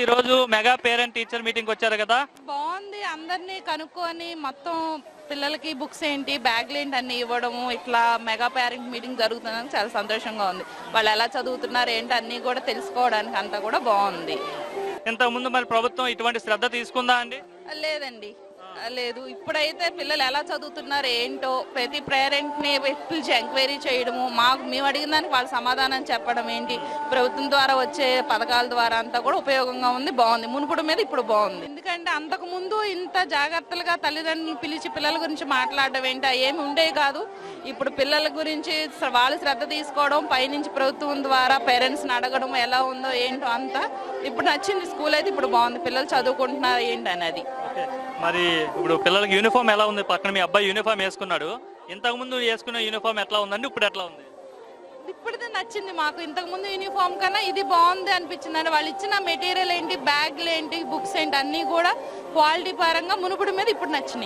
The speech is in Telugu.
ఉంది ఈ రోజు మెగా పేరెంట్ టీచర్ మీటింగ్ వచ్చారు కదా? బాగుంది. అందరినీ కనుక్కొని మొత్తం పిల్లలకి బుక్స్ ఏంటి బ్యాగ్లు ఏంటి అన్ని ఇవ్వడము ఇట్లా మెగా పేరెంట్ మీటింగ్ జరుగుతుందని చాలా సంతోషంగా ఉంది. వాళ్ళు ఎలా చదువుతున్నారు ఏంటి అన్ని కూడా తెలుసుకోవడానికి అంతా కూడా బాగుంది. ఇంతకు ముందు మరి ప్రభుత్వం ఇటువంటి శ్రద్ధ తీసుకుందా అండి? లేదండి. లేదు. ఇప్పుడైతే పిల్లలు ఎలా చదువుతున్నారు ఏంటో ప్రతి పేరెంట్ని పిలిచి ఎంక్వైరీ చేయడము మాకు మేము అడిగిన దానికి వాళ్ళు సమాధానం చెప్పడం ఏంటి ప్రభుత్వం ద్వారా వచ్చే పథకాల ద్వారా అంతా కూడా ఉపయోగంగా ఉంది బాగుంది. మునుపుడు మీద ఇప్పుడు బాగుంది. ఎందుకంటే అంతకు ముందు ఇంత జాగ్రత్తలుగా తల్లిదండ్రులు పిలిచి పిల్లల గురించి మాట్లాడడం ఏంటి అవి ఏమి ఉండేవి కాదు. ఇప్పుడు పిల్లల గురించి వాళ్ళు శ్రద్ధ తీసుకోవడం పైనుంచి ప్రభుత్వం ద్వారా పేరెంట్స్ అడగడం ఎలా ఉందో ఏంటో అంతా ఇప్పుడు నచ్చింది. స్కూల్ అయితే ఇప్పుడు బాగుంది. పిల్లలు చదువుకుంటున్నారు ఏంటి అనేది. మరి ఇప్పుడు పిల్లలకి యూనిఫామ్ ఎలా ఉంది? పక్కన మీ అబ్బాయి యూనిఫామ్ వేసుకున్నాడు. ఇంతకు ముందు వేసుకున్న యూనిఫామ్ ఎట్లా ఉందండి? ఇప్పుడు ఎట్లా ఉంది? ఇప్పుడుదే నచ్చింది మాకు. ఇంతకు ముందు యూనిఫామ్ కన్నా ఇది బాగుంది అనిపించింది. అండి వాళ్ళు ఇచ్చిన మెటీరియల్ ఏంటి బ్యాగ్లు ఏంటి బుక్స్ ఏంటి అన్ని కూడా క్వాలిటీ పరంగా మునుపుడు మీద ఇప్పుడు నచ్చినాయి.